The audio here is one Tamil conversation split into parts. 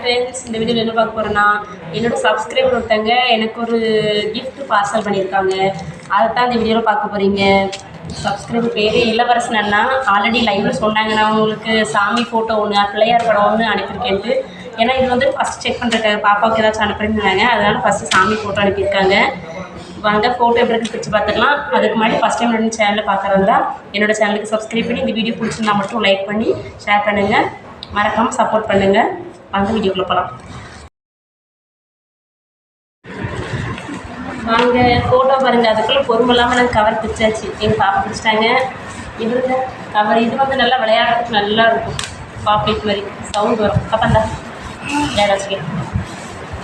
ஃப்ரெண்ட்ஸ் இந்த வீடியோவில் என்ன பார்க்க போகிறேன்னா என்னோட சப்ஸ்கிரைபர் ஒருத்தங்க எனக்கு ஒரு கிஃப்ட் பார்சல் பண்ணியிருக்காங்க. அதை தான் இந்த வீடியோவில் பார்க்க போகிறீங்க சப்ஸ்கிரைபர் பேர் இளவரசன் அண்ணா. ஆல்ரெடி லைவில் சொன்னாங்க. நான் உங்களுக்கு சாமி ஃபோட்டோ ஒன்று பிள்ளையார் படம் ஒன்று அனுப்பியிருக்கேன்ட்டு. ஏன்னா இது வந்து ஃபஸ்ட் செக் பண்ணுற பாப்பாவுக்கு ஏதாச்சும் அனுப்புறேன்னாங்க. அதனால் ஃபஸ்ட்டு சாமி ஃபோட்டோ அனுப்பியிருக்காங்க. வாங்க ஃபோட்டோ எப்படி இருக்கு பிடிச்சி பார்த்துக்கலாம். அதுக்கு முன்னாடி ஃபஸ்ட் டைம் என்னோட சேனலில் பார்க்குறதா என்னோட சேனலுக்கு சப்ஸ்கிரைப் பண்ணி இந்த வீடியோ பிடிச்சிருந்தா மட்டும் லைக் பண்ணி ஷேர் பண்ணுங்கள் மறக்காமல் சப்போர்ட் பண்ணுங்கள் வந்து வீடியோக்குள்ளே போகலாம் வாங்க ஃபோட்டோ பாருங்கள் அதுக்குள்ளே பொறுமை நாங்கள் எனக்கு கவர் பிடிச்சாச்சு எங்கள் பாப்பா பிடிச்சிட்டாங்க இவருங்க கவர் இது வந்து நல்லா விளையாடுறதுக்கு நல்லா இருக்கும். பாப்லேட் மாதிரி சவுண்ட் வரும். அப்பந்தா ஏதாச்சும்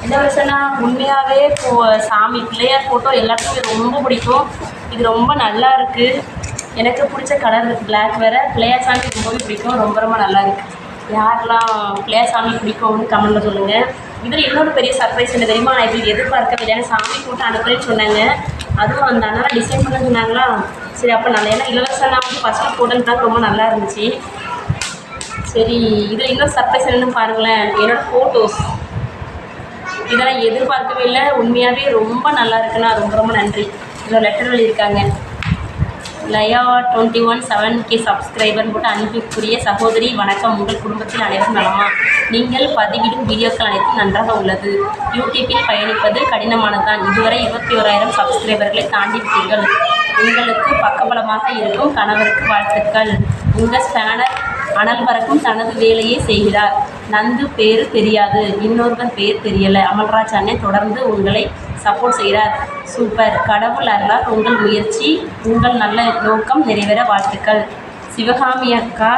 என்ன பிரச்சனை? உண்மையாகவே இப்போ சாமி பிள்ளையார் ஃபோட்டோ எல்லாத்துக்குமே ரொம்ப பிடிக்கும். இது ரொம்ப நல்லா இருக்குது எனக்கு பிடிச்ச கலர் பிளாக் வேறு. பிள்ளையார் சாமி ரொம்பவே பிடிக்கும். ரொம்ப ரொம்ப நல்லா இருக்குது யாரெல்லாம் பிள்ளையா சாமி பிடிக்கும்னு கமெண்ட்டில் சொல்லுங்கள் இதில் இன்னொரு பெரிய சர்ப்ரைஸ் என்ன தெரியுமா? நான் இப்படி எதிர்பார்க்கவில்லை ஏன்னா சாமி ஃபோட்டோ அனுப்புறேன்னு சொன்னாங்க. அதுவும் அந்த அண்ணா டிசைன் பண்ண சொன்னாங்களா? சரி அப்போ நல்லா ஏன்னா இலவசனா வந்து ஃபஸ்ட்டு போட்டது ரொம்ப நல்லா இருந்துச்சு. சரி இதில் இன்னொரு சர்ப்ரைஸ் என்னென்னு பாருங்களேன். என்னோடய ஃபோட்டோஸ் இதெல்லாம் எதிர்பார்க்கவே இல்லை. உண்மையாகவே ரொம்ப நல்லா இருக்குண்ணா. ரொம்ப ரொம்ப நன்றி. இதில் லெட்டர் எழுதியிருக்காங்க. Laya twenty one seven K subscriber போட்டு அனுப்பிக்கூடிய சகோதரி வணக்கம். உங்கள் குடும்பத்தில் அனைவரும் நலமா? நீங்கள் பதிவிடும் வீடியோக்கள் அனைத்தும் நன்றாக உள்ளது. யூடியூப்பில் பயணிப்பது கடினமானதுதான். இதுவரை இருபத்தி ஓராயிரம் சப்ஸ்கிரைபர்களை தாண்டி விட்டீர்கள் உங்களுக்கு பக்கபலமாக இருக்கும் கணவருக்கு வாழ்த்துக்கள். உங்கள் ஸ்பேனர் அனல் பறக்கும் தனது வேலையை செய்கிறார். நந்து பேர் தெரியாது. இன்னொருவர் பேர் தெரியலை. அமல்ராஜ் அண்ணன் தொடர்ந்து உங்களை சப்போர்ட் செய்கிறார் சூப்பர் கடவுள் அருளால் உங்கள் முயற்சி உங்கள் நல்ல நோக்கம் நிறைவேற வாழ்த்துக்கள். சிவகாமி அக்கா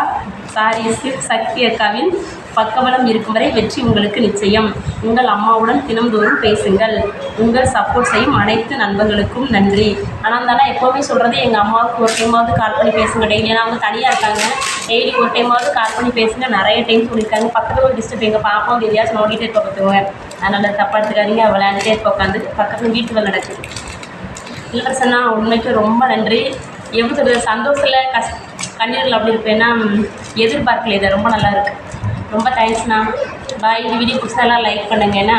சாரி சிவ் சக்தி அக்காவின் பக்கபலம் இருக்கும் வரை வெற்றி உங்களுக்கு நிச்சயம். உங்கள் அம்மாவுடன் தினம்தோறும் பேசுங்கள். உங்கள் சப்போர்ட் செய்யும் அனைத்து நண்பர்களுக்கும் நன்றி. ஆனால் தானே எப்போவுமே சொல்கிறது எங்கள் அம்மாவுக்கு ஒரு டைமாவது கால் பண்ணி பேசுங்க. டெய்லி ஏன்னா அவங்க தனியாக இருக்காங்க. டெய்லி ஒரு டைமாவது கால் பண்ணி பேசுங்க. நிறைய டைம் சொல்லியிருக்காங்க பக்கத்தில் ஒரு டிஸ்டர்ப் எங்கள் பாப்பாவும் வந்து எதையாச்சும் நோண்டிகிட்டே இருக்க அதனால் தப்பாக எடுத்துக்காதீங்க விளையாண்டுட்டே இருக்க உட்காந்து பக்கத்தில் வீட்டுக்கு நடக்குது. இளவரசனா உண்மைக்கு ரொம்ப நன்றி. எப்படி சொல்கிறது சந்தோஷத்தில் கஷ் கண்ணீரில் அப்படி இருப்பேன்னா எதிர்பார்க்கல இதை ரொம்ப நல்லா இருக்குது ரொம்ப தேங்க்ஸ்ண்ணா பாய் இந்த வீடியோ பிடிச்சதெல்லாம் லைக் பண்ணுங்க ஏன்னா